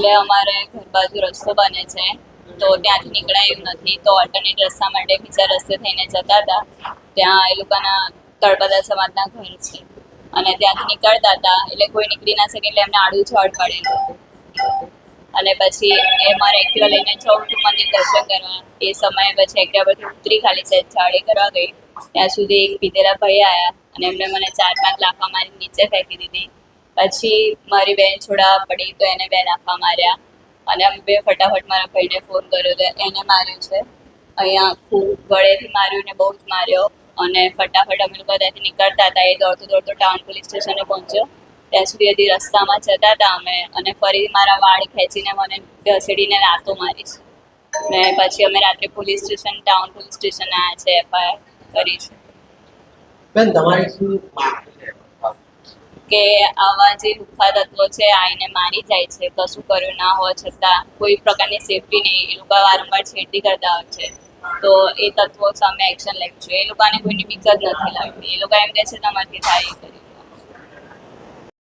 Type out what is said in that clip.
એટલે અમારે ઘર બાજુ રસ્તો બને છે, તો ત્યાંથી નીકળાય નથી. તો ઓલ્ટરનેટ રસ્તા માટે બીજા રસ્તે થઈને જતા હતા. ત્યાં એ લોકોના તળપદા સમાજના ઘર છે. અને ત્યાંથી નીકળતા હતા. એટલે કોઈ નીકળી ના શકે એટલે એમને આડું છોડ પડેલું અને પછી એ મારે એક્ટિવા લઈને જવું હતું મંદિર દર્શન કરવા. એ સમયે પછી એક્ટિવા પરથી ઉતરી ખાલી છે, ઝાડે કરવા ગઈ. ત્યાં સુધી એક પીધેલા ભાઈ આવ્યા અને એમને મને ચાર પાંચ લાફા મારી નીચે ફેંકી દીધી. પછી મારી બેન છોડા પડી તો એને બે લાફા માર્યા. અને અમે બે ફટાફટ મારા ભાઈને ફોન કર્યો તો એને માર્યું છે. અહીંયા ખૂબ ગળેથી માર્યું ને બહુ જ માર્યો. અને ફટાફટ અમે લોકો ત્યાંથી નીકળતા હતા. એ દોડતો દોડતો ટાઉન પોલીસ સ્ટેશને પહોંચ્યો. ત્યાં સુધી હજી રસ્તામાં જતા હતા અમે. અને ફરી મારા વાળ ખેંચીને મને ઘસેડીને રાતો મારી છે ને પછી અમે રાત્રે police station town police station આવ્યા છે એફઆઈઆર કરી છે બેન, તમારી શું કે આવા જે લુખ્ખા તત્વો છે આઈને મારી જાય છે. કશું કર્યું ના હોવા છતાં કોઈ પ્રકારની સેફટી નહીં. એ લોકો વારંવાર છેડતી કરતા હોય છે. તો એ તત્વો સામે એક્શન લેવું જોઈએ. એ લોકોને કોઈની બીક જ નથી લાગતી. એ લોકો એમ કહે છે, તમારથી થાય એ કરી